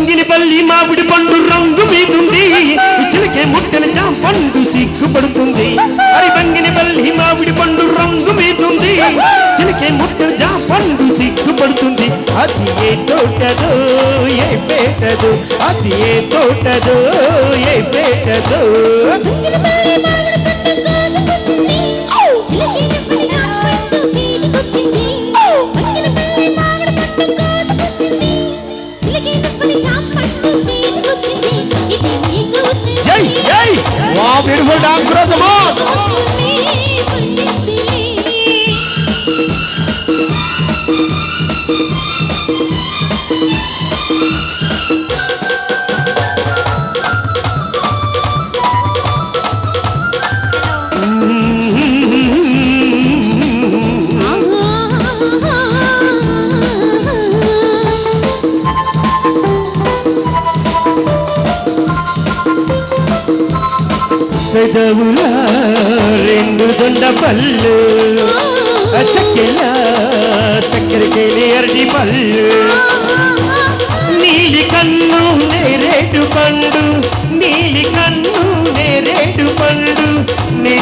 బంగినిపల్లి మామిడి పండు రంగు మీదుంది. ఈ చిలకే ముట్టెల జామ పండు సిగ్గుపడుతుంది. అరి బంగినిపల్లి మామిడి పండు రంగు మీదుంది. చిలకే ముట్టెల జామ పండు సిగ్గుపడుతుంది. అది ఏ తోటదో ఏ పేటదో అది ఏ తోటదో ఏ పేటదో. జై జై! వా beautiful dance bro come on పెదవుల రెండు దొండ పళ్ళు. చెక్కెల చక్కెరకేలి అరటి పళ్ళు. నీలి కన్ను నేరేటు పండు. నీలి కన్ను నేరేటు పండు.